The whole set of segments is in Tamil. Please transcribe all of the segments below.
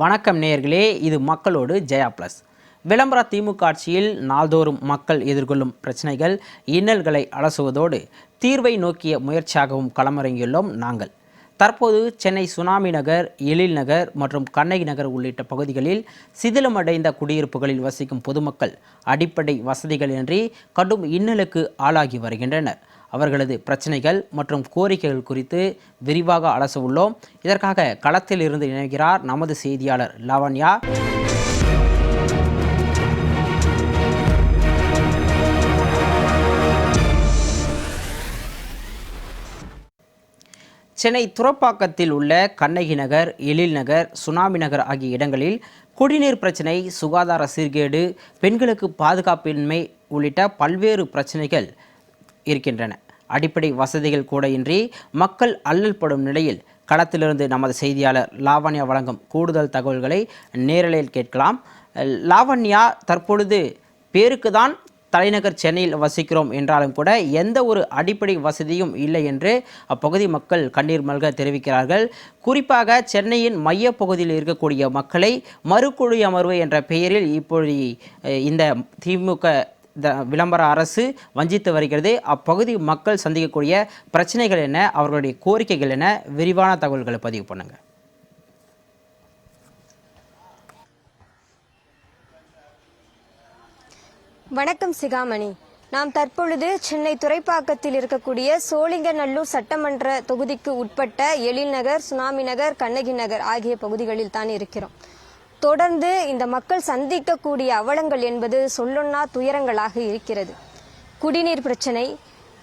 வணக்கம் நேயர்களே இது மக்களோடு ஜெயா ப்ளஸ். விளம்பர திமுக ஆட்சியில் நாள்தோறும் மக்கள் எதிர்கொள்ளும் பிரச்சனைகள் இன்னல்களை அலசுவதோடு தீர்வை நோக்கிய முயற்சியாகவும் களமிறங்கியுள்ளோம் நாங்கள். தற்போது சென்னை சுனாமி நகர் எழில் நகர் மற்றும் கண்ணகி நகர் உள்ளிட்ட பகுதிகளில் சிதிலமடைந்த குடியிருப்புகளில் வசிக்கும் பொதுமக்கள் அடிப்படை வசதிகளின்றி கடும் இன்னலுக்கு ஆளாகி வருகின்றனர். அவர்களது பிரச்சனைகள் மற்றும் கோரிக்கைகள் குறித்து விரிவாக அலச உள்ளோம் இதற்காக களத்தில் இருந்து இணைகிறார் நமது செய்தியாளர் லாவண்யா. சென்னை துறப்பாக்கத்தில் உள்ள கண்ணகி நகர் எழில் நகர் சுனாமி நகர் ஆகிய இடங்களில் குடிநீர் பிரச்சினை சுகாதார சீர்கேடு பெண்களுக்கு பாதுகாப்பின்மை உள்ளிட்ட பல்வேறு பிரச்சனைகள் இருக்கின்றன. அடிப்படை வசதிகள் கூட இன்றி மக்கள் அல்லல் படும் நிலையில் களத்திலிருந்து நமது செய்தியாளர் லாவண்யா வழங்கும் கூடுதல் தகவல்களை நேரலையில் கேட்கலாம். லாவண்யா தற்பொழுது பேருக்கு தான் தலைநகர் சென்னையில் வசிக்கிறோம் என்றாலும் கூட எந்த ஒரு அடிப்படை வசதியும் இல்லை என்று அப்பகுதி மக்கள் கண்ணீர் மல்க தெரிவிக்கிறார்கள். குறிப்பாக சென்னையின் மையப்பகுதியில் இருக்கக்கூடிய மக்களை மறுகுடியமர்வு என்ற பெயரில் இப்பொழுது இந்த திமுக விளம்பர அரசு வஞ்சித்து வருகிறது. அப்பகுதி மக்கள் சந்திக்கக்கூடிய பிரச்சனைகள் என்ன? அவர்களுடைய கோரிக்கைகள் என்ன? விரிவான தகவல்களை பதிவு பண்ணுங்க. வணக்கம் சிகாமணி. நாம் தற்பொழுது சென்னை துறைப்பாக்கத்தில் இருக்கக்கூடிய சோழிங்கநல்லூர் சட்டமன்ற தொகுதிக்கு உட்பட்ட எழில் நகர் சுனாமி நகர் கண்ணகி நகர் ஆகிய பகுதிகளில் தான் இருக்கிறோம். தொடர்ந்து இந்த மக்கள் சந்திக்கக்கூடிய அவலங்கள் என்பது சொல்லொன்னா துயரங்களாக இருக்கிறது. குடிநீர் பிரச்சனை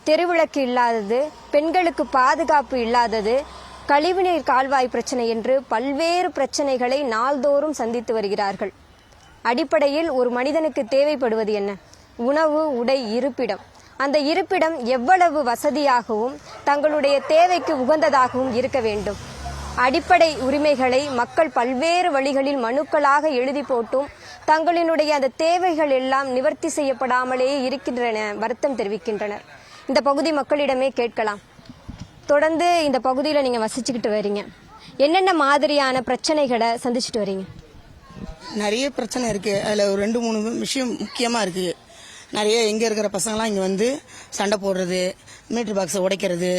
தெருவிளக்கு இல்லாதது பெண்களுக்கு பாதுகாப்பு இல்லாதது கழிவுநீர் கால்வாய் பிரச்சனை என்று பல்வேறு பிரச்சனைகளை நாள்தோறும் சந்தித்து வருகிறார்கள். அடிப்படையில் ஒரு மனிதனுக்கு தேவைப்படுவது என்ன? உணவு உடை இருப்பிடம். அந்த இருப்பிடம் எவ்வளவு வசதியாகவும் தங்களுடைய தேவைக்கு உகந்ததாகவும் இருக்க வேண்டும். அடிப்படை உரிமைகளை மக்கள் பல்வேறு வழிகளில் மனுக்களாக எழுதி போட்டும் தங்களினுடைய அந்த தேவைகள் எல்லாம் நிவர்த்தி செய்யப்படாமலே இருக்கின்றன வருத்தம் தெரிவிக்கின்றனர். இந்த பகுதி மக்களிடமே கேட்கலாம். தொடர்ந்து இந்த பகுதியில் நீங்கள் வசிச்சுக்கிட்டு வரீங்க. என்னென்ன மாதிரியான பிரச்சனைகளை சந்திச்சுட்டு வரீங்க? நிறைய பிரச்சனை இருக்கு. அதில் ஒரு ரெண்டு மூணு விஷயம் முக்கியமாக இருக்கு. நிறைய இங்கே இருக்கிற பசங்களாம் இங்கே வந்து சண்டை போடுறது மீட்ரு பாக்ஸை உடைக்கிறது.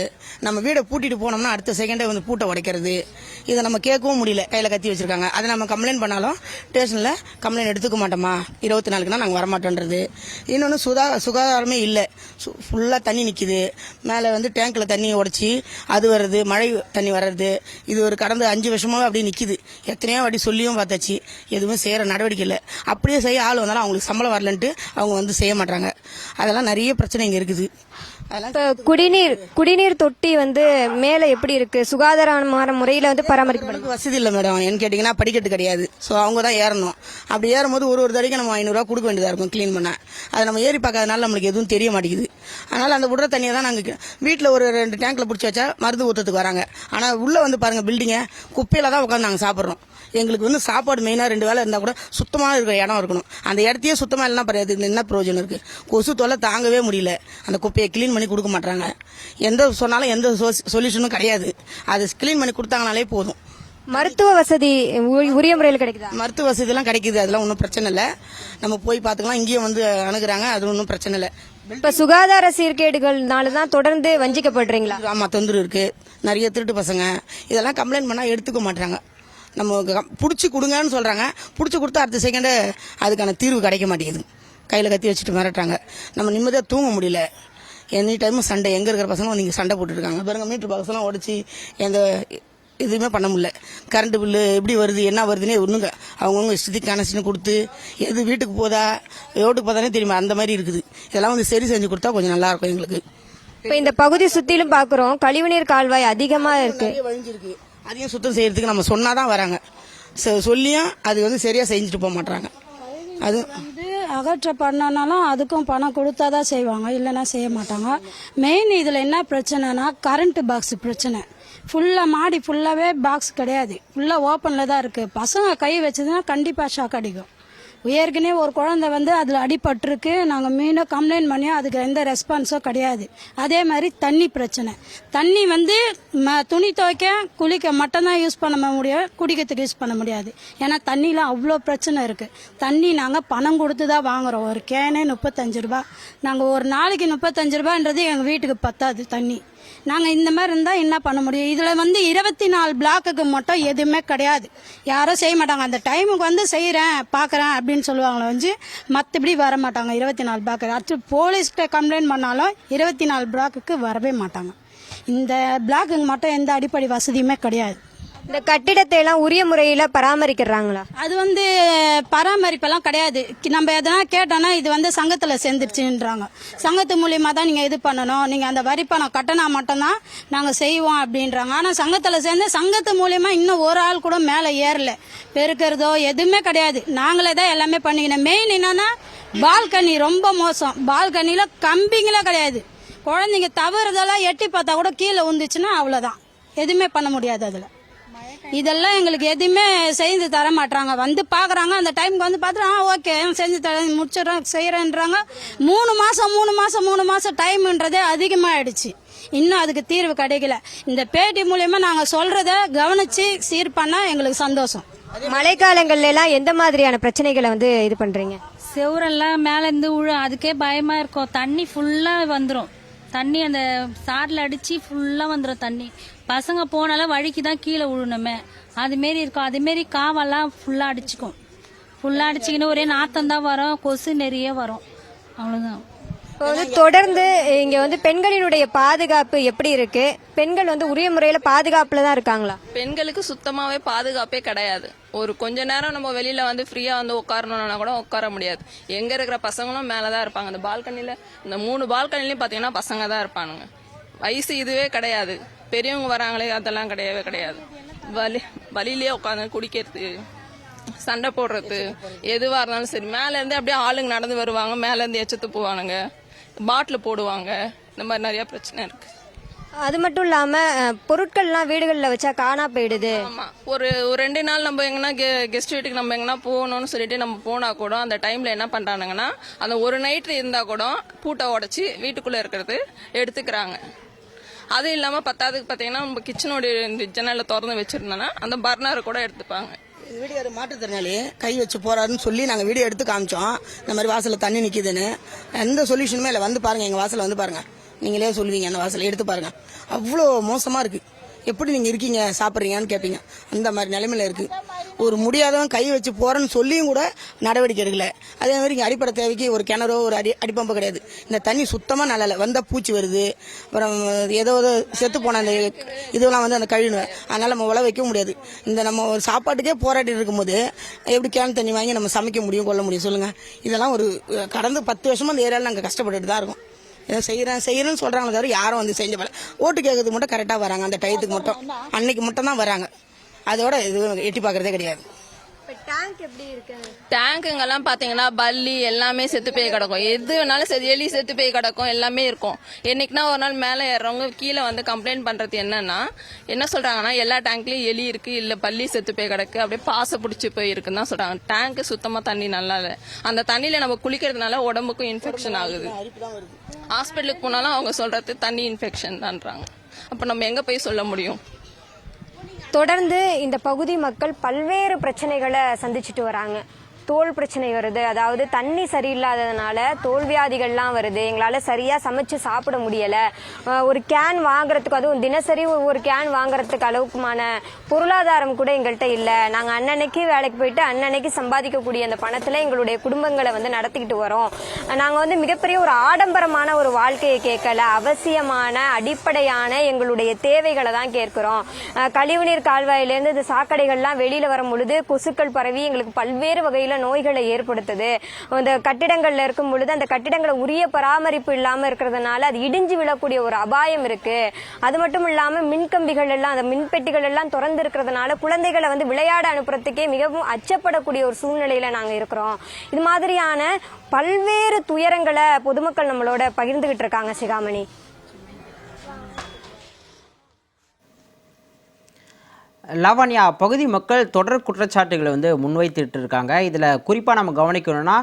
நம்ம வீடை பூட்டிட்டு போனோம்னா அடுத்த செகண்டே வந்து பூட்டை உடைக்கிறது. இதை நம்ம கேட்கவும் முடியல. கையில் கத்தி வச்சிருக்காங்க. அதை நம்ம கம்ப்ளைண்ட் பண்ணாலும் ஸ்டேஷனில் கம்ப்ளைண்ட் எடுத்துக்க மாட்டோமா? இருபத்தி நாலுக்குனா நாங்கள் வரமாட்டோன்றது. இன்னொன்று சுதா சுகாதாரமே இல்லை. ஃபுல்லாக தண்ணி நிற்கிது மேலே வந்து டேங்க்கில் தண்ணி உடச்சி அது வருது மழை தண்ணி வர்றது. இது ஒரு கடந்த அஞ்சு வருஷமாகவே அப்படியே நிற்கிது எத்தனையோ வாட்டி சொல்லியும் பார்த்தாச்சு. எதுவுமே செய்கிற நடவடிக்கை இல்லை. அப்படியே செய்ய ஆள் வந்தாலும் அவங்களுக்கு சம்பளம் வரலன்ட்டு அவங்க வந்து செய்ய மாட்டாங்க அதெல்லாம் நிறைய பிரச்சனை இங்கே இருக்குது. இப்போ குடிநீர் குடிநீர் தொட்டி வந்து மேலே எப்படி இருக்கு? சுகாதாரமான முறையில் வந்து பராமரிக்கப்படுது வசதி இல்லை மேடம் ஏன்னு கேட்டிங்கன்னா படிக்கட்டு கிடையாது. ஸோ அவங்க தான் ஏறணும். அப்படி ஏறும்போது ஒரு ஒரு தடவைக்கு நம்ம ஐநூறுரூவா கொடுக்க வேண்டியதாக இருக்கும் க்ளீன் பண்ண. அதை நம்ம ஏறி பார்க்காதனால நம்மளுக்கு எதுவும் தெரிய மாட்டேங்குது. அதனால் அந்த விடுற தண்ணியை தான் நாங்கள் வீட்டில் ஒரு ரெண்டு டேங்க்கில் பிடிச்சி வச்சா மருந்து ஊற்றத்துக்கு வராங்க. ஆனால் உள்ளே வந்து பாருங்கள் பில்டிங்கை குப்பையில் தான் உட்காந்து நாங்கள் சாப்பிட்றோம். எங்களுக்கு வந்து சாப்பாடு மெயினாக ரெண்டு வேளை இருந்தால் கூட சுத்தமாக இருக்கிற இடம் இருக்கணும். அந்த இடத்தையே சுத்தமாக இல்லைனா பரையாது இது என்ன பிரயோஜனம் இருக்குது கொசு தொல்லை தாங்கவே முடியல. அந்த குப்பையை க்ளீன் பண்ணி கொடுக்க மாட்டாங்க. எந்த சொன்னாலும் எந்த சொல்யூஷனும் கிடையாது. அது க்ளீன் பண்ணி கொடுத்தாங்கனாலே போதும். மருத்துவ வசதி உரிய முறையில் கிடைக்குதா? மருத்துவ வசதிலாம் கிடைக்குது. அதெல்லாம் ஒன்றும் பிரச்சனை இல்லை. நம்ம போய் பார்த்துக்கலாம். இங்கேயும் வந்து அணுகுறாங்க. அது ஒன்றும் பிரச்சனை இல்லை. இப்போ சுகாதார சீர்கேடுகள்னால தான் தொடர்ந்து வஞ்சிக்கப்படுறீங்களா? ஆமாம் தொந்தரவு இருக்கு. நிறைய திருட்டு பசங்க. இதெல்லாம் கம்ப்ளைண்ட் பண்ணால் எடுத்துக்க மாட்டாங்க நம்ம பிடிச்சி கொடுங்கன்னு சொல்கிறாங்க பிடிச்சி கொடுத்தா அடுத்த செகண்டு அதுக்கான தீர்வு கிடைக்க மாட்டேங்குது. கையில் கத்தி வச்சுட்டு மிரட்டுறாங்க. நம்ம நிம்மதியாக தூங்க முடியல. எனி டைமும் சண்டை எங்கே இருக்கிற பசங்க நீங்கள் சண்டை போட்டுருக்காங்க பாருங்க மீட்டர் பாக்ஸ் எல்லாம் உடச்சி எந்த எதுவுமே பண்ண முடியல. கரண்ட் பில்லு எப்படி வருது என்ன வருதுன்னே ஒன்றுங்க அவங்கவுங்க இஷ்டத்துக்கு கனெக்ஷன் கொடுத்து எது வீட்டுக்கு போதா ரோட்டுக்கு போதானே தெரியுமா. அந்த மாதிரி இருக்குது. இதெல்லாம் வந்து சரி செஞ்சு கொடுத்தா கொஞ்சம் நல்லா இருக்கும் எங்களுக்கு. இப்போ இந்த பகுதி சுத்திலும் பார்க்குறோம் கழிவுநீர் கால்வாய் அதிகமாக இருக்கு. நிறைய வழிஞ்சிருக்கு. அதையும் சுத்தம் செய்யறதுக்கு நம்ம சொன்னாதான் வராங்க. சொல்லியும் அது வந்து சரியா செஞ்சுட்டு போக மாட்டாங்க அது இது அகற்ற பண்ணனாலும் அதுக்கும் பணம் கொடுத்தா தான் செய்வாங்க இல்லைன்னா செய்ய மாட்டாங்க. மெயின் இதில் என்ன பிரச்சனைனா கரண்ட் பாக்ஸ் பிரச்சனை. ஃபுல்லாக மாடி ஃபுல்லாகவே பாக்ஸ் கிடையாது. ஃபுல்லாக ஓப்பனில் தான் இருக்குது பசங்க கை வச்சதுன்னா கண்டிப்பாக ஷாக் அடிக்கும். ஏற்கனவே ஒரு குழந்தை வந்து அதில் அடிபட்டிருக்கு. நாங்கள் மீண்டும் கம்ப்ளைண்ட் பண்ணி அதுக்கு எந்த ரெஸ்பான்ஸும் கிடையாது. அதே மாதிரி தண்ணி பிரச்சனை. தண்ணி வந்து ம துணி துவைக்க குளிக்க மட்டும்தான் யூஸ் பண்ண முடியும். குடிக்கிறதுக்கு யூஸ் பண்ண முடியாது. ஏன்னா தண்ணியில் அவ்வளோ பிரச்சனை இருக்குது தண்ணி நாங்கள் பணம் கொடுத்து தான் வாங்குகிறோம் ஒரு கேனே முப்பத்தஞ்சு ரூபா நாங்கள் ஒரு நாளைக்கு முப்பத்தஞ்சு ரூபான்றது எங்கள் வீட்டுக்கு பத்தாது தண்ணி. நாங்கள் இந்த மாதிரி இருந்தால் என்ன பண்ண முடியும்? இதில் வந்து இருபத்தி நாலு பிளாக்குக்கு மட்டும் எதுவுமே கிடையாது. யாரும் செய்ய மாட்டாங்க. அந்த டைமுக்கு வந்து செய்கிறேன் பார்க்குறேன் அப்படின்னு சொல்லுவாங்களே வந்து மற்றபடி வர மாட்டாங்க. இருபத்தி நாலு பிளாக்கு அடுத்து போலீஸ்கிட்ட கம்ப்ளைண்ட் பண்ணாலும் இருபத்தி நாலு பிளாக்குக்கு வரவே மாட்டாங்க. இந்த பிளாக்குக்கு மட்டும் எந்த அடிப்படை வசதியுமே கிடையாது. இந்த கட்டிடத்தை எல்லாம் உரிய முறையில பராமரிக்கிறாங்களா? அது வந்து பராமரிப்பெல்லாம் கிடையாது. கி- நம்ம எதனா கேட்டோன்னா இது வந்து சங்கத்தில் சேர்ந்துருச்சுன்றாங்க. சங்கத்து மூலியமாக தான் நீங்கள் இது பண்ணணும். நீங்கள் அந்த வரி பணம் கட்டினா மட்டும்தான் நாங்கள் செய்வோம் அப்படின்றாங்க. ஆனால் சங்கத்தில் சேர்ந்து சங்கத்து மூலியமா இன்னும் ஒரு ஆள் கூட மேலே ஏறல. பெருக்கிறதோ எதுவுமே கிடையாது. நாங்களே தான் எல்லாமே பண்ணிக்கணும். மெயின் என்னன்னா பால்கனி ரொம்ப மோசம். பால்கனியில் கம்பிங்களே கிடையாது. குழந்தைங்க தவறுதெல்லாம் எட்டி பார்த்தா கூட கீழே உந்துச்சுன்னா அவ்வளோதான் எதுவுமே பண்ண முடியாது அதில். இதெல்லாம் எங்களுக்கு எதுவுமே செய்து தர மாட்டாங்க வந்து பார்க்குறாங்க அந்த டைமுக்கு வந்து பார்த்துட்டு ஆ ஓகே செஞ்சு தர முடிச்சிடறோம் செய்கிறேன்றாங்க மூணு மாதம் மூணு மாதம் மூணு மாதம் டைம்ன்றதே அதிகமாகிடுச்சு இன்னும் அதுக்கு தீர்வு கிடைக்கல. இந்த பேட்டி மூலியமா நாங்கள் சொல்கிறத கவனித்து சீர் பண்ணால் எங்களுக்கு சந்தோஷம். மழைக்காலங்கள்ல எல்லாம் எந்த மாதிரியான பிரச்சனைகளை வந்து இது பண்றீங்க? செவரெல்லாம் மேலேருந்து உழ அதுக்கே பயமா இருக்கும். தண்ணி ஃபுல்லா வந்துடும் தண்ணி அந்த சாரில் அடிச்சு ஃபுல்லா வந்துடும் தண்ணி. பசங்க போனாலும் வழிக்கு தான் கீழே விழணுமே. அதுமாரி இருக்கும். அதுமாரி காவெல்லாம் ஃபுல்லா அடிச்சுக்கும். ஃபுல்லா அடிச்சுக்கின்னு ஒரே நாத்தம் தான் வரும். கொசு நிறைய வரும். அவ்வளோதான் இப்போ வந்து தொடர்ந்து இங்க வந்து பெண்களினுடைய பாதுகாப்பு எப்படி இருக்கு? பெண்கள் வந்து உரிய முறையில பாதுகாப்புல தான் இருக்காங்களா? பெண்களுக்கு சுத்தமாவே பாதுகாப்பே கிடையாது. ஒரு கொஞ்ச நேரம் நம்ம வெளியில வந்து ஃப்ரீயா வந்து உட்காரணும்னா கூட உட்கார முடியாது. எங்க இருக்கிற பசங்களும் மேலதான் இருப்பாங்க. இந்த பால்கனில இந்த மூணு பால்கனிலையும் பாத்தீங்கன்னா பசங்க தான் இருப்பானுங்க. வயசு இதுவே கிடையாது. பெரியவங்க வராங்களே அதெல்லாம் கிடையவே கிடையாது. வலி வழியிலேயே உட்காந்து குடிக்கிறது சண்டை போடுறது எதுவா இருந்தாலும் சரி. மேல இருந்து அப்படியே ஆளுங்க நடந்து வருவாங்க. மேல இருந்து எச்சத்து போவானுங்க. பாட்டில் போடுவாங்க. இந்த மாதிரி நிறைய பிரச்சனை இருக்கு. அது மட்டும் இல்லாம பொருட்கள்லாம் வீடுகளில் வச்சா காணா போயிடுது. ஆமா. ஒரு ஒரு ரெண்டு நாள் நம்ம எங்கன்னா கெஸ்ட் வீட்டுக்கு நம்ம எங்கன்னா போகணும்னு சொல்லிட்டு நம்ம போனா கூட அந்த டைம்ல என்ன பண்றானுங்கன்னா அந்த ஒரு நைட் இருந்தா கூட பூட்டை உடைச்சி வீட்டுக்குள்ள இருக்கிறது எடுத்துக்கிறாங்க. அது இல்லாம பத்தாவதுக்கு பாத்தீங்கன்னா நம்ம கிச்சனோட இந்த ஜன்னல்ல திறந்து வச்சிருந்தோம்னா அந்த பர்னர் கூட எடுத்துப்பாங்க. வீடியோ மாற்றுத்திறனாளி? கை வச்சு போறாருன்னு சொல்லி நாங்கள் வீடியோ எடுத்து காமிச்சோம். இந்த மாதிரி வாசலில் தண்ணி நிற்கிதுன்னு எந்த சொல்யூஷனுமே இல்லை. வந்து பாருங்க எங்கள் வாசலில் வந்து பாருங்க. நீங்களே சொல்லுவீங்க அந்த வாசலை எடுத்து பாருங்க. அவ்வளோ மோசமாக இருக்கு. எப்படி நீங்கள் இருக்கீங்க? சாப்பிட்றீங்கன்னு கேட்பீங்க அந்த மாதிரி நிலைமையில இருக்கு. ஒரு முடியாதவன் கை வச்சு போறேன்னு சொல்லியும் கூட நடவடிக்கை எடுக்கல. அதே மாதிரி இங்கே அடிப்படை தேவைக்கு ஒரு கிணறோ ஒரு அடி அடிப்பம்பு கிடையாது. இந்த தண்ணி சுத்தமாக நல்லல வந்தால் பூச்சி வருது. அப்புறம் ஏதோ ஒரு செத்து போன அந்த இதெல்லாம் வந்து அந்த கழிவு அதனால் நம்ம உழ வைக்க முடியாது. இந்த நம்ம ஒரு சாப்பாட்டுக்கே போராடிட்டு இருக்கும்போது எப்படி கேன் தண்ணி வாங்கி நம்ம சமைக்க முடியும் கொள்ள முடியும் சொல்லுங்கள் இதெல்லாம் ஒரு கடந்த பத்து வருஷமாக இந்த ஏரியாவில் நாங்கள் கஷ்டப்பட்டுட்டு தான் இருக்கோம். ஏதோ செய்கிறேன் செய்யறேன்னு சொல்கிறாங்களே தவிர யாரும் வந்து செஞ்ச போல ஓட்டு கேட்கறதுக்கு மட்டும் கரெக்டாக வராங்க. அந்த டயத்துக்கு மட்டும். அன்னைக்கு மட்டும் தான் வராங்க. அதோட இது எட்டி பார்க்குறதே கிடையாது. டேங்க் எப்படி இருக்கு? டேங்குங்கெல்லாம் பார்த்தீங்கன்னா பல்லி எல்லாமே செத்து போய் கிடக்கும். எது வேணாலும் செ எலி செத்து போய் கிடக்கும் எல்லாமே இருக்கும். என்னைக்குனா ஒரு நாள் மேலே ஏறவங்க கீழே வந்து கம்ப்ளைண்ட் பண்ணுறது என்னன்னா என்ன சொல்கிறாங்கன்னா எல்லா டேங்க்லேயும் எலி இருக்குது இல்லை பல்லி செத்து போய் கிடக்கு அப்படியே பாசை பிடிச்சி போய் இருக்குன்னு தான் சொல்கிறாங்க டேங்க் சுத்தமாக தண்ணி நல்லா இல்லை. அந்த தண்ணியில் நம்ம குளிக்கிறதுனால உடம்புக்கும் இன்ஃபெக்ஷன் ஆகுது. ஹாஸ்பிட்டலுக்கு போனாலும் அவங்க சொல்கிறது தண்ணி இன்ஃபெக்ஷன் தான்றாங்க. அப்போ நம்ம எங்கே போய் சொல்ல முடியும்? தொடர்ந்து இந்த பகுதி மக்கள் பல்வேறு பிரச்சனைகளை சந்திச்சுட்டு வராங்க. தோல் பிரச்சனை வருது. அதாவது தண்ணி சரியில்லாததுனால தோல் வியாதிகள்லாம் வருது. எங்களால் சரியாக சமைச்சு சாப்பிட முடியலை. ஒரு கேன் வாங்குறதுக்கு அதுவும் தினசரி ஒரு- கேன் வாங்குறதுக்கு அளவுக்குமான பொருளாதாரம் கூட எங்கள்கிட்ட இல்லை. நாங்கள் அன்னன்னைக்கு வேலைக்கு போயிட்டு அன்னன்னைக்கு சம்பாதிக்கக்கூடிய அந்த பணத்தில் எங்களுடைய குடும்பங்களை வந்து நடத்திக்கிட்டு வரோம். நாங்கள் வந்து மிகப்பெரிய ஒரு ஆடம்பரமான ஒரு வாழ்க்கையை கேட்கல. அவசியமான அடிப்படையான எங்களுடைய தேவைகளை தான் கேட்கிறோம். கழிவுநீர் கால்வாயிலேருந்து இந்த சாக்கடைகள்லாம் வெளியில் வரும் பொழுது கொசுக்கள் பரவி எங்களுக்கு பல்வேறு வகையில் நோய்களை ஏற்படுத்துது. இந்த கட்டிடங்கள்ல இருக்கும் பொழுது அந்த கட்டிடங்களை உரிய பராமரிப்பு இல்லாம இருக்கிறதுனால அது இடிஞ்சு விழக்கூடிய ஒரு அபாயம் இருக்கு. அது மட்டும் இல்லாம மின்கம்பிகள் எல்லாம் அந்த மின்பெட்டிகள் எல்லாம் திறந்து இருக்கிறதுனால குழந்தைகளை வந்து விளையாட அனுப்புறதுக்கே மிகவும் அச்சப்படக்கூடிய ஒரு சூழ்நிலையில நாங்க இருக்கிறோம். இது மாதிரியான பல்வேறு துயரங்களை பொதுமக்கள் நம்மளோட பகிர்ந்துகிட்டு இருக்காங்க சிகாமணி. லாவண்யா பகுதி மக்கள் தொடர் குற்றச்சாட்டுகளை வந்து முன்வைத்துட்டு இருக்காங்க இதில் குறிப்பாக நம்ம கவனிக்கணும்னா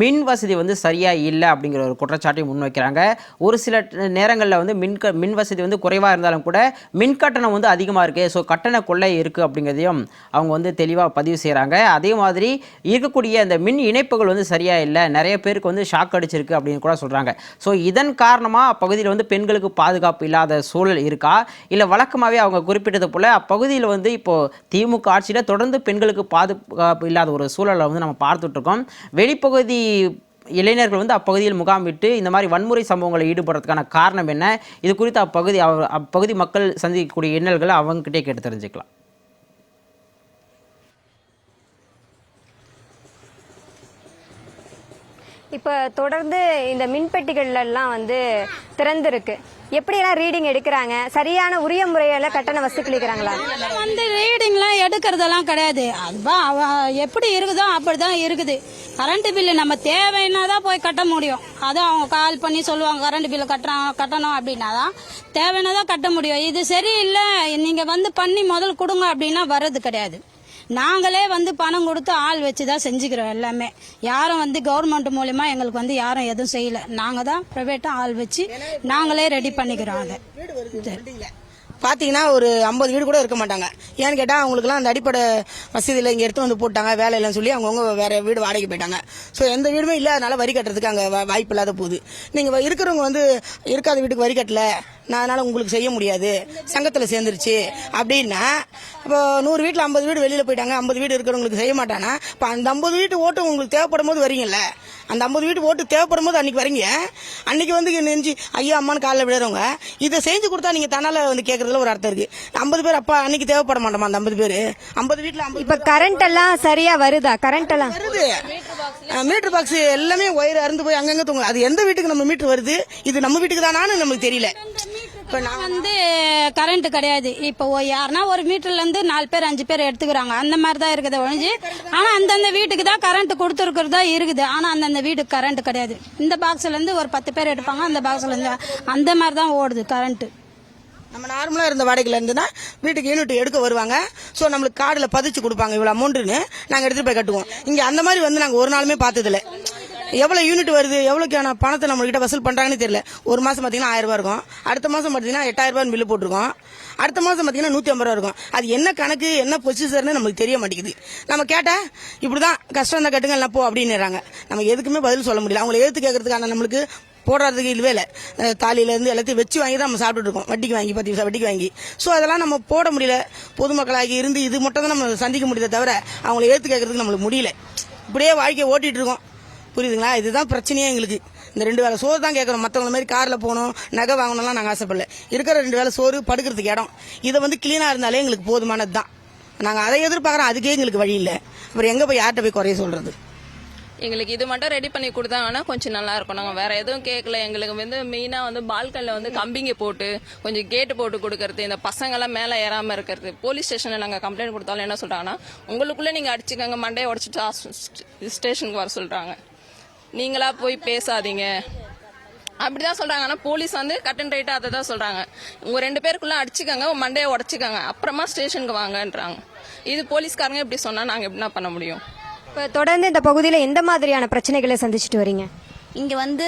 மின் வசதி வந்து சரியாக இல்லை அப்படிங்கிற ஒரு குற்றச்சாட்டை முன்வைக்கிறாங்க. ஒரு சில நேரங்களில் வந்து மின் க மின் வசதி வந்து குறைவாக இருந்தாலும் கூட மின் கட்டணம் வந்து அதிகமாக இருக்குது ஸோ கட்டண கொள்ளை இருக்குது அப்படிங்கிறதையும் அவங்க வந்து தெளிவாக பதிவு செய்கிறாங்க அதே மாதிரி இருக்கக்கூடிய அந்த மின் இணைப்புகள் வந்து சரியாக இல்லை நிறைய பேருக்கு வந்து ஷாக் அடிச்சிருக்கு அப்படின்னு கூட சொல்கிறாங்க ஸோ இதன் காரணமாக அப்பகுதியில் வந்து பெண்களுக்கு பாதுகாப்பு இல்லாத சூழல் இருக்கா? இல்லை வழக்கமாகவே அவங்க குறிப்பிட்டது போல் அப்பகுதி பகுதியில் வந்து இப்போது திமுக ஆட்சியில் தொடர்ந்து பெண்களுக்கு பாதுகாப்பு இல்லாத ஒரு சூழலை வந்து நம்ம பார்த்துட்ருக்கோம். வெளிப்பகுதி இளைஞர்கள் வந்து அப்பகுதியில் முகாமிட்டு இந்த மாதிரி வன்முறை சம்பவங்களை ஈடுபடுறதுக்கான காரணம் என்ன? இது குறித்து அப்பகுதி அவ- அப்பகுதி மக்கள் சந்திக்கக்கூடிய இன்னல்களை அவங்ககிட்டே கேட்டு தெரிஞ்சுக்கலாம். இப்போ தொடர்ந்து இந்த மின்பெட்டிகள்ல எல்லாம் வந்து திறந்திருக்கு. எப்படியெல்லாம் ரீடிங் எடுக்கிறாங்க? சரியான உரிய முறையில கட்டண வசூலிக்கிறாங்களா? வந்து ரீடிங்லாம் எடுக்கிறதெல்லாம் கிடையாது. அதுதான் அவ எப்படி இருக்குதோ அப்படிதான் இருக்குது. கரண்ட் பில்லு நம்ம தேவைன்னா தான் போய் கட்ட முடியும். அதுவும் அவங்க கால் பண்ணி சொல்லுவாங்க கரண்ட் பில்லு கட்டுறாங்க கட்டணும் அப்படின்னா தான் தேவைன்னா தான் கட்ட முடியும். இது சரியில்லை நீங்க வந்து பண்ணி முதல் கொடுங்க அப்படின்னா வர்றது கிடையாது. நாங்களே வந்து பணம் கொடுத்து ஆள் வச்சு தான் செஞ்சுக்கிறோம் எல்லாமே. யாரும் வந்து கவர்மெண்ட் மூலயமா எங்களுக்கு வந்து யாரும் எதுவும் செய்யல. நாங்கள் தான் ப்ரைவேட்டாக ஆள் வச்சு நாங்களே ரெடி பண்ணிக்கிறோம் அதை. பார்த்தீங்கன்னா ஒரு ஐம்பது வீடு கூட இருக்க மாட்டாங்க. ஏன்னு கேட்டால் அவங்களுக்குலாம் அந்த அடிப்படை வசதியில் இங்கே எடுத்து வந்து போட்டாங்க வேலை இல்லைன்னு சொல்லி அவங்கவுங்க வேற வீடு வாடகைக்கு போயிட்டாங்க. ஸோ எந்த வீடுமே இல்லாதனால வரி கட்டுறதுக்கு அங்கே வாய்ப்பு இல்லாத போகுது. நீங்கள் இருக்கிறவங்க வந்து இருக்காத வீட்டுக்கு வரி கட்டல. நான் அதனால உங்களுக்கு செய்ய முடியாது. சங்கத்தில் சேர்ந்துருச்சு. அப்படின்னா இப்போ நூறு வீட்டில் ஐம்பது வீடு வெளியில் போயிட்டாங்க ஐம்பது வீடு இருக்கிறவங்களுக்கு செய்ய மாட்டானா? இப்போ அந்த ஐம்பது வீட்டு ஓட்டு உங்களுக்கு தேவைப்படும் போது வரீங்கல்ல? அந்த ஐம்பது வீட்டு ஓட்டு தேவைப்படும் போது அன்னைக்கு வரீங்க. அன்னைக்கு வந்து நெஞ்சு ஐயா அம்மான்னு காலில் விழுறவங்க. இதை செஞ்சு கொடுத்தா நீங்க தன்னால வந்து கேட்கறதுல ஒரு அர்த்தம் இருக்கு. ஐம்பது பேர் அப்பா அன்னைக்கு தேவைப்பட மாட்டோமா அந்த ஐம்பது பேர்? ஐம்பது வீட்டுல இப்ப கரண்ட் எல்லாம் சரியா வருதா? கரண்ட் எல்லாம்? வருது. மீட்டர் பாக்ஸ் எல்லாமே ஒயர் அறுந்து போய் அங்கங்க தூங்க அது எந்த வீட்டுக்கு நம்ம மீட்டர் வருது? இது நம்ம வீட்டுக்கு தானான்னு நமக்கு தெரியல. இப்போ நான் வந்து கரண்ட் கிடையாது. இப்போ யாருன்னா ஒரு மீட்டர்லேருந்து நாலு பேர் அஞ்சு பேர் எடுத்துக்கிறாங்க. அந்த மாதிரி தான் இருக்குது ஒழிஞ்சு. ஆனால் அந்தந்த வீட்டுக்கு தான் கரண்ட் கொடுத்துருக்குறதா இருக்குது. ஆனால் அந்தந்த வீட்டுக்கு கரண்ட் கிடையாது. இந்த பாக்ஸ்லேருந்து ஒரு பத்து பேர் எடுப்பாங்க. அந்த பாக்ஸ்லேருந்து அந்த மாதிரி தான் ஓடுது கரண்ட்டு நம்ம நார்மலா இருந்த வாடகைல இருந்துன்னா வீட்டுக்கு யூனிட் எடுக்க வருவாங்க. சோ நம்மளுக்கு கார்டுல பதிச்சு கொடுப்பாங்க. இவ்வளவு அமௌண்ட்னு நாங்க எடுத்துட்டு போய் கட்டுவோம். இங்க அந்த மாதிரி வந்து நாங்க ஒரு நாளுமே பார்த்ததில்ல. எவ்வளவு யூனிட் வருது? எவ்வளவுக்கான பணத்தை நம்ம வசூல் பண்றாங்கன்னு தெரியல. ஒரு மாசம் பாத்தீங்கன்னா ஆயிரம் ரூபாய் இருக்கும். அடுத்த மாசம் பாத்தீங்கன்னா எட்டாயிரம் ரூபாய் பில்லு போட்டிருக்கோம். அடுத்த மாசம் பாத்தீங்கன்னா நூத்தி ஐம்பது ரூபா இருக்கும். அது என்ன கணக்கு என்ன பொசிஷர்னு நமக்கு தெரிய மாட்டேங்குது. நம்ம கேட்டா இப்படிதான் கஷ்டம் தான் கட்டுங்க எல்லாம் போ அப்படின்னுறாங்க. நம்ம எதுக்குமே பதில் சொல்ல முடியல. அவங்களை எடுத்து கேட்கறதுக்கான நம்மளுக்கு போடுறதுக்கு இல்லவே இல்லை. தாலியிலேருந்து தாலியில இருந்து எல்லாத்தையும் வச்சு வாங்கி தான் நம்ம சாப்பிட்டுட்டு இருக்கோம். வட்டிக்கு வாங்கி பத்து பைசா வட்டிக்கு வாங்கி. ஸோ அதெல்லாம் நம்ம போட முடியல. பொதுமக்களாகி இருந்து இது மட்டும் தான் நம்ம சந்திக்க முடியல தவிர அவங்களை ஏற்று கேட்கறதுக்கு நம்மளுக்கு முடியல. இப்படியே வாழ்க்கையை ஓட்டிட்டு இருக்கோம். புரியுதுங்களா? இதுதான் பிரச்சனையே எங்களுக்கு. இந்த ரெண்டு வேளை சோறு தான் கேட்குறோம் மற்றவங்கள மாதிரி காரில் போகணும் நகை வாங்கணும்லாம் நாங்கள் ஆசைப்படல. இருக்கிற ரெண்டு வேளை சோறு படுக்கிறதுக்கு இடம். இதை வந்து க்ளீனாக இருந்தாலே எங்களுக்கு போதுமானது தான். நாங்கள் அதை எதிர்பார்க்குறோம். அதுக்கே எங்களுக்கு வழி இல்லை. அப்புறம் எங்கே போய் யார்கிட்ட போய் குறைய சொல்கிறது எங்களுக்கு இது மட்டும் ரெடி பண்ணி கொடுத்தாங்கன்னா கொஞ்சம் நல்லா இருக்கும். நாங்கள் வேற எதுவும் கேட்கல. எங்களுக்கு வந்து மெயினாக வந்து பால்கனில் வந்து கம்பிங்க போட்டு கொஞ்சம் கேட்டு போட்டு கொடுக்கறது இந்த பசங்களாம் மேலே ஏறாமல் இருக்கிறது. போலீஸ் ஸ்டேஷனில் நாங்கள் கம்ப்ளைண்ட் கொடுத்தாலும் என்ன சொல்கிறாங்கன்னா உங்களுக்குள்ளே நீங்கள் அடிச்சுக்கங்க. மண்டையை உடச்சிட்டு ஸ்டேஷனுக்கு வர சொல்கிறாங்க நீங்களா போய் பேசாதீங்க. அப்படிதான் சொல்றாங்க ஆனா போலீஸ் வந்து கட் அண்ட் ரைட்டா அதை தான் சொல்றாங்க. உங்க ரெண்டு பேருக்குள்ள அடிச்சுக்கங்க உங்க மண்டையை உடச்சுக்கங்க. அப்புறமா ஸ்டேஷனுக்கு வாங்கன்றாங்க. இது போலீஸ்காரங்க இப்படி சொன்னா நாங்க எப்படின்னா பண்ண முடியும்? இப்ப தொடர்ந்து இந்த பகுதியில எந்த மாதிரியான பிரச்சனைகளை சந்திச்சுட்டு வரீங்க? இங்கே வந்து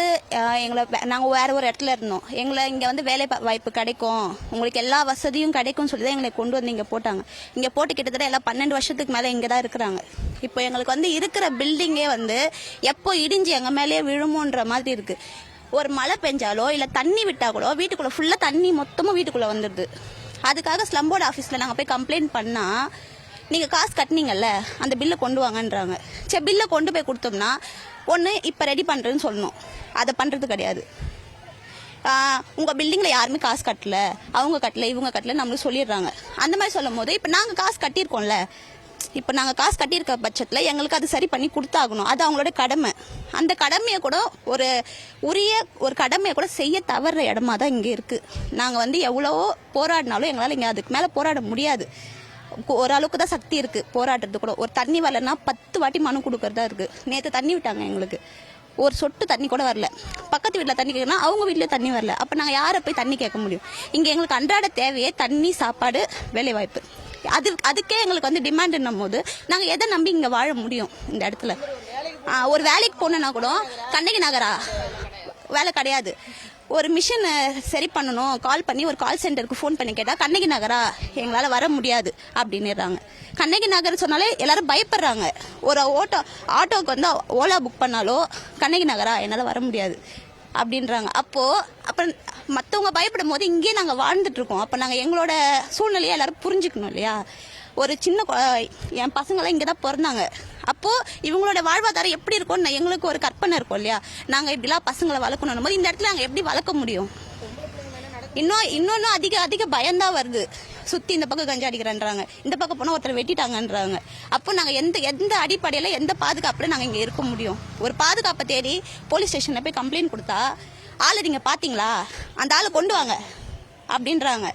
எங்களை நாங்கள் வேறு ஒரு இடத்துல இருந்தோம். எங்களை இங்கே வந்து வேலை வாய்ப்பு கிடைக்கும். உங்களுக்கு எல்லா வசதியும் கிடைக்கும்னு சொல்லி தான் எங்களை கொண்டு வந்து இங்கே போட்டாங்க. இங்கே போட்டு கிட்டத்தட்ட எல்லாம் பன்னெண்டு வருஷத்துக்கு மேலே இங்கே தான் இருக்கிறாங்க. இப்போ எங்களுக்கு வந்து இருக்கிற பில்டிங்கே வந்து எப்போ இடிஞ்சு எங்கள் மேலேயே விழுமோன்ற மாதிரி இருக்குது ஒரு மழை பெஞ்சாலோ இல்லை தண்ணி விட்டா கூட வீட்டுக்குள்ளே ஃபுல்லாக தண்ணி மொத்தமாக வீட்டுக்குள்ளே வந்துடுது அதுக்காக ஸ்லம்போர்ட் ஆஃபீஸில் நாங்கள் போய் கம்ப்ளைண்ட் பண்ணால் நீங்கள் காசு கட்டினீங்கல்ல அந்த பில்லை கொண்டு வாங்கன்றாங்க. சரி பில்லை கொண்டு போய் கொடுத்தோம்னா ஒன்று இப்போ ரெடி பண்ணுறேன்னு சொல்லணும். அதை பண்ணுறது கிடையாது. உங்கள் பில்டிங்கில் யாருமே காசு கட்டல. அவங்க கட்டல இவங்க கட்டல நம்மளுக்கு சொல்லிடுறாங்க. அந்த மாதிரி சொல்லும் போது இப்போ நாங்கள் காசு கட்டியிருக்கோம்ல. இப்போ நாங்கள் காசு கட்டியிருக்க பட்சத்தில் எங்களுக்கு அது சரி பண்ணி கொடுத்தாகணும். அது அவங்களோட கடமை. அந்த கடமையை கூட ஒரு உரிய ஒரு கடமையை கூட செய்ய தவறுற இடமா தான் இங்கே இருக்குது நாங்கள் வந்து எவ்வளவோ போராடினாலும் எங்களால் இங்கே அதுக்கு மேலே போராட முடியாது. ஓரளவுக்கு தான் சக்தி இருக்கு போராடுறது கூட. ஒரு தண்ணி வரலன்னா பத்து வாட்டி மனு கொடுக்கறதா இருக்கு. நேற்று தண்ணி விட்டாங்க எங்களுக்கு. ஒரு சொட்டு தண்ணி கூட வரல. பக்கத்து வீட்டில் தண்ணி கேட்கணும் அவங்க வீட்டில் தண்ணி வரல. அப்போ நாங்கள் யாரை போய் தண்ணி கேட்க முடியும்? இங்கே எங்களுக்கு அன்றாட தேவையே தண்ணி சாப்பாடு வேலைவாய்ப்பு. அது அதுக்கே எங்களுக்கு வந்து டிமாண்ட்னும் போது நாங்கள் எதை நம்பி இங்கே வாழ முடியும் இந்த இடத்துல? ஒரு வேலைக்கு போனோன்னா கூட கண்ணகி நகரா? வேலை கிடையாது. ஒரு மிஷினை சரி பண்ணணும். கால் பண்ணி ஒரு கால் சென்டருக்கு ஃபோன் பண்ணி கேட்டால் கண்ணகி நகரா? எங்களால் வர முடியாது. அப்படின்னுறாங்க. கண்ணகி நகர் சொன்னாலே எல்லாரும் பயப்படுறாங்க. ஒரு ஓட்டோ ஆட்டோக்கு வந்து ஓலா புக் பண்ணாலோ கண்ணகி நகரா? என்னால் வர முடியாது. அப்படின்றாங்க. அப்போது அப்புறம் மற்றவங்க பயப்படும் போது இங்கேயே நாங்கள் வாழ்ந்துட்டுருக்கோம். அப்போ நாங்கள் எங்களோட சூழ்நிலையை எல்லோரும் புரிஞ்சுக்கணும் இல்லையா? ஒரு சின்ன என் பசங்களாம் இங்கே தான் பிறந்தாங்க. அப்போது இவங்களோட வாழ்வாதாரம் எப்படி இருக்கும்னு எங்களுக்கு ஒரு கற்பனை இருக்கும் இல்லையா? நாங்கள் இப்படிலாம் பசங்களை வளர்க்கணும். போது இந்த இடத்துல நாங்கள் எப்படி வளர்க்க முடியும்? இன்னும் இன்னொன்னு அதிக அதிக பயம்தான் வருது. சுத்தி இந்த பக்கம் கஞ்சா அடிக்கிறேன்றாங்க. இந்த பக்கம் போனா ஒருத்தர் வெட்டிட்டாங்கன்றாங்க. அப்போ நாங்க எந்த எந்த அடிப்படையில எந்த பாதுகாப்புல நாங்க இங்க இருக்க முடியும்? ஒரு பாதுகாப்பை தேடி போலீஸ் ஸ்டேஷன்ல போய் கம்ப்ளைண்ட் கொடுத்தா ஆளை நீங்க பாத்தீங்களா? அந்த ஆளை கொண்டு வாங்க. அப்படின்றாங்க.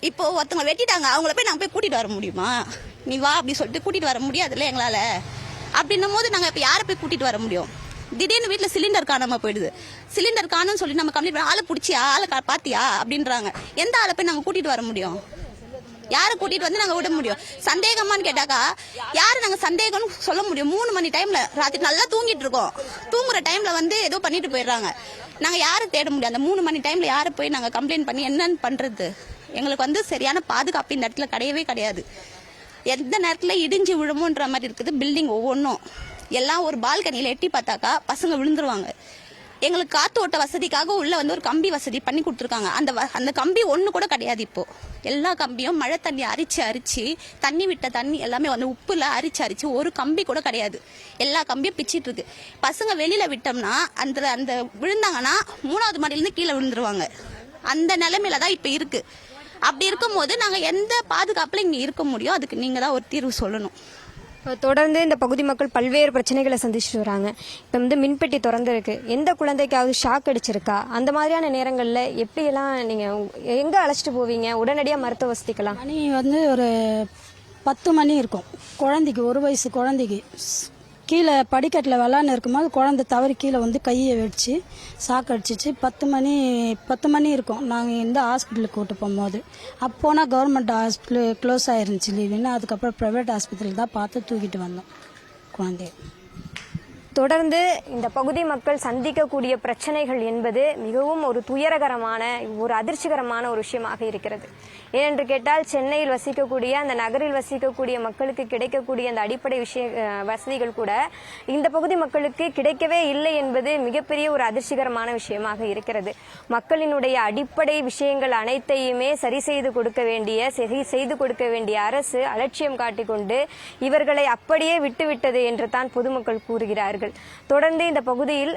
இப்போ ஒருத்தவங்க வெட்டிட்டாங்க. அவங்கள போய் நாங்க போய் கூட்டிட்டு வர முடியுமா? நீ வா அப்படி சொல்லிட்டு கூட்டிட்டு வர முடியாதுல்ல எங்களால. அப்படின்னும் போது நாங்க இப்ப யாரை போய் கூட்டிட்டு வர முடியும்? திடீர்னு வீட்டில் சிலிண்டர் காணாம போயிடுது. சிலிண்டர் காணும்னு சொல்லி நம்ம கம்ப்ளீட் பண்ண ஆளை பிடிச்சியா? ஆளை கா- பாத்தியா? அப்படின்றாங்க. எந்த ஆளை போய் நாங்க கூட்டிட்டு வர முடியும்? யாரை கூட்டிட்டு வந்து நாங்க விட முடியும்? சந்தேகமான்னு கேட்டாக்கா யாரு நாங்க சந்தேகம்னு சொல்ல முடியும்? மூணு மணி டைம்ல ராத்திரி நல்லா தூங்கிட்டு இருக்கோம். தூங்குற டைம்ல வந்து ஏதோ பண்ணிட்டு போயிடுறாங்க. நாங்க யாரை தேட முடியும்? அந்த மூணு மணி டைம்ல யாரை போய் நாங்க கம்ப்ளைண்ட் பண்ணி என்னன்னு பண்றது? எங்களுக்கு வந்து சரியான பாதுகாப்பு இந்த இடத்துல கிடையவே கிடையாது. எந்த நேரத்தில் இடிஞ்சு விழுமோன்ற மாதிரி இருக்குது பில்டிங் ஒவ்வொன்றும் எல்லாம் ஒரு பால்கனியில் எட்டி பார்த்தாக்கா பசங்க விழுந்துருவாங்க. எங்களுக்கு காற்று ஓட்ட வசதிக்காக உள்ள வந்து ஒரு கம்பி வசதி பண்ணி கொடுத்துருக்காங்க. அந்த வ- அந்த கம்பி ஒன்று கூட கிடையாது இப்போ. எல்லா கம்பியும் மழை தண்ணி அரிச்சு அரிச்சு தண்ணி விட்ட தண்ணி எல்லாமே வந்து உப்புல அரிச்சு அரிச்சு ஒரு கம்பி கூட கிடையாது. எல்லா கம்பியும் பிச்சிட்டு இருக்கு. பசங்க வெளியில விட்டோம்னா அந்த அந்த விழுந்தாங்கன்னா மூணாவது மாடியிலேருந்து கீழே விழுந்துருவாங்க. அந்த நிலைமையில தான் இப்போ இருக்குது அப்படி இருக்கும்போது நாங்க எந்த பாதுகாப்புல இங்க இருக்க முடியும் அதுக்கு நீங்க தான் ஒரு தீர்வு சொல்லணும். இப்போ தொடர்ந்து இந்த பகுதி மக்கள் பல்வேறு பிரச்சனைகளை சந்திச்சுட்டு வராங்க. இப்போ வந்து மின்பெட்டி திறந்திருக்கு. எந்த குழந்தைக்காவது ஷாக் அடிச்சிருக்கா? அந்த மாதிரியான நேரங்களில் எப்படியெல்லாம் நீங்கள் எங்கே அழைச்சிட்டு போவீங்க? உடனடியாக மருத்துவ வசதிக்கலாம் மணி வந்து ஒரு பத்து மணி இருக்கும். குழந்தைக்கு ஒரு வயசு குழந்தைக்கு. ஸ்- கீழே படிக்கட்டில் விளாண்டு இருக்கும்போது குழந்தை தவறி கீழே வந்து கையை வெடிச்சு சாக்கடிச்சிச்சு பத்து மணி பத்து மணி இருக்கும். நாங்கள் இந்த ஹாஸ்பிட்டலுக்கு கூட்டு போகும்போது. அப்போனா கவர்மெண்ட் ஹாஸ்பிட்டல் க்ளோஸ் ஆயிருந்துச்சு லீவுன்னு அதுக்கப்புறம் ப்ரைவேட் ஹாஸ்பிட்டல் தான் பார்த்து தூக்கிட்டு வந்தோம் குழந்தைய. தொடர்ந்து இந்த பகுதி மக்கள் சந்திக்கக்கூடிய பிரச்சனைகள் என்பது மிகவும் ஒரு துயரகரமான ஒரு அதிர்ச்சிகரமான ஒரு விஷயமாக இருக்கிறது. ஏனென்று கேட்டால் சென்னையில் வசிக்கக்கூடிய அந்த நகரில் வசிக்கக்கூடிய மக்களுக்கு கிடைக்கக்கூடிய அந்த அடிப்படை விஷய வசதிகள் கூட இந்த பகுதி மக்களுக்கு கிடைக்கவே இல்லை என்பது மிகப்பெரிய ஒரு அதிர்ச்சிகரமான விஷயமாக இருக்கிறது. மக்களினுடைய அடிப்படை விஷயங்கள் அனைத்தையுமே சரி செய்து கொடுக்க வேண்டிய சரி செய்து கொடுக்க வேண்டிய அரசு அலட்சியம் காட்டிக்கொண்டு இவர்களை அப்படியே விட்டுவிட்டது என்று தான் பொதுமக்கள் கூறுகிறார்கள். தொடர்ந்து இந்த பகுதியில்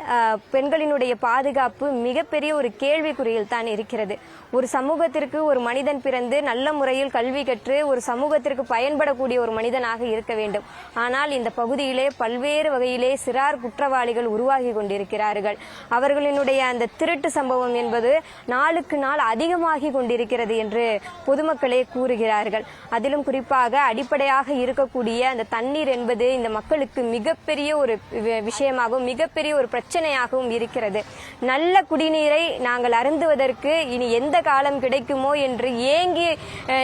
பெண்களினுடைய பாதுகாப்பு மிகப்பெரிய ஒரு கேள்விக்குறியில் தான் இருக்கிறது. ஒரு சமூகத்திற்கு ஒரு மனிதன் பிறந்து நல்ல முறையில் கல்வி கற்று ஒரு சமூகத்திற்கு பயன்படக்கூடிய ஒரு மனிதனாக இருக்க வேண்டும். ஆனால் இந்த பகுதியிலே பல்வேறு வகையிலே சிறார் குற்றவாளிகள் உருவாகி கொண்டிருக்கிறார்கள். அவர்களினுடைய அந்த திருட்டு சம்பவம் என்பது நாளுக்கு நாள் அதிகமாகி கொண்டிருக்கிறது என்று பொதுமக்களே கூறுகிறார்கள். அதிலும் குறிப்பாக அடிப்படையாக இருக்கக்கூடிய அந்த தண்ணீர் என்பது இந்த மக்களுக்கு மிகப்பெரிய ஒரு விஷயமாகவும் மிகப்பெரிய ஒரு பிரச்சனையாகவும் இருக்கிறது. நல்ல குடிநீரை நாங்கள் அருந்துவதற்கு இனி எந்த காலம் கிடைக்குமோ என்று ஏங்கி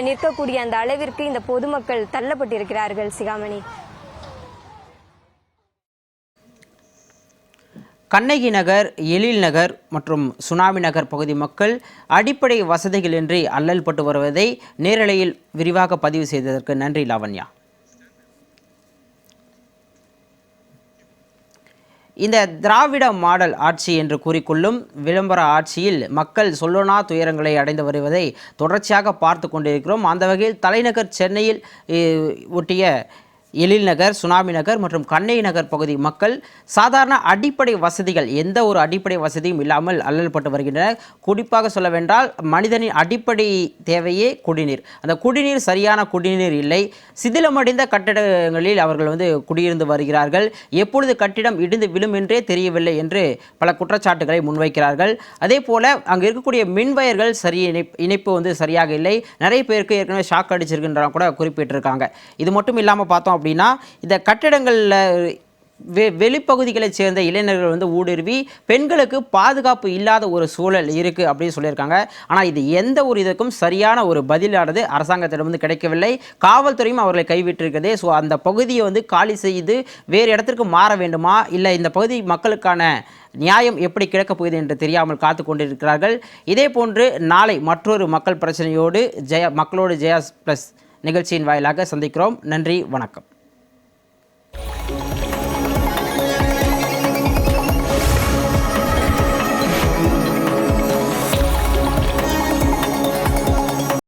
நிற்கக்கூடிய அந்த அளவிற்கு இந்த பொதுமக்கள் தள்ளப்பட்டிருக்கிறார்கள் சிகாமணி. கண்ணகி நகர் எழில் நகர் மற்றும் சுனாமி நகர் பகுதி மக்கள் அடிப்படை வசதிகளின்றி அல்லல்பட்டு வருவதை நேரலையில் விரிவாக பதிவு செய்ததற்கு நன்றி லாவண்யா. இந்த திராவிட மாடல் ஆட்சி என்று கூறிக்கொள்ளும் விளம்பர ஆட்சியில் மக்கள் சொல்லொணா துயரங்களை அடைந்து வருவதை தொடர்ச்சியாக பார்த்து கொண்டிருக்கிறோம். அந்த வகையில் தலைநகர் சென்னையில் ஒட்டிய எழில் நகர் சுனாமி நகர் மற்றும் கண்ணகி நகர் பகுதி மக்கள் சாதாரண அடிப்படை வசதிகள் எந்த ஒரு அடிப்படை வசதியும் இல்லாமல் அல்லல்பட்டு வருகின்றனர். குறிப்பாக சொல்ல வேண்டால் மனிதனின் அடிப்படை தேவையே குடிநீர். அந்த குடிநீர் சரியான குடிநீர் இல்லை. சிதிலமடைந்த கட்டிடங்களில் அவர்கள் வந்து குடியிருந்து வருகிறார்கள். எப்பொழுது கட்டிடம் இடிந்து விழும் என்றே தெரியவில்லை என்று பல குற்றச்சாட்டுகளை முன்வைக்கிறார்கள். அதே போல் அங்கே இருக்கக்கூடிய மின்வயர்கள் சரி இணைப்பு வந்து சரியாக இல்லை. நிறைய பேருக்கு ஏற்கனவே ஷாக் அடிச்சிருக்கின்றன கூட குறிப்பிட்டிருக்காங்க. இது மட்டும் இல்லாமல் பார்த்தோம் அப்படின்னா இந்த கட்டிடங்களில் வெ வெளிப்பகுதிகளைச் சேர்ந்த இளைஞர்கள் வந்து ஊடுருவி பெண்களுக்கு பாதுகாப்பு இல்லாத ஒரு சூழல் இருக்குது அப்படின்னு சொல்லியிருக்காங்க. ஆனால் இது எந்த ஒரு இதற்கும் சரியான ஒரு பதிலானது அரசாங்கத்திடம் வந்து கிடைக்கவில்லை. காவல்துறையும் அவர்களை கைவிட்டிருக்கிறது ஸோ அந்த பகுதியை வந்து காலி செய்து வேறு இடத்திற்கு மாற வேண்டுமா? இல்லை இந்த பகுதி மக்களுக்கான நியாயம் எப்படி கிடைக்கப் போகுது என்று தெரியாமல் காத்து கொண்டிருக்கிறார்கள். இதே போன்று நாளை மற்றொரு மக்கள் பிரச்சனையோடு ஜெயா மக்களோடு ஜெயா ப்ளஸ் நிகழ்ச்சியின் வாயிலாக சந்திக்கிறோம். நன்றி வணக்கம்.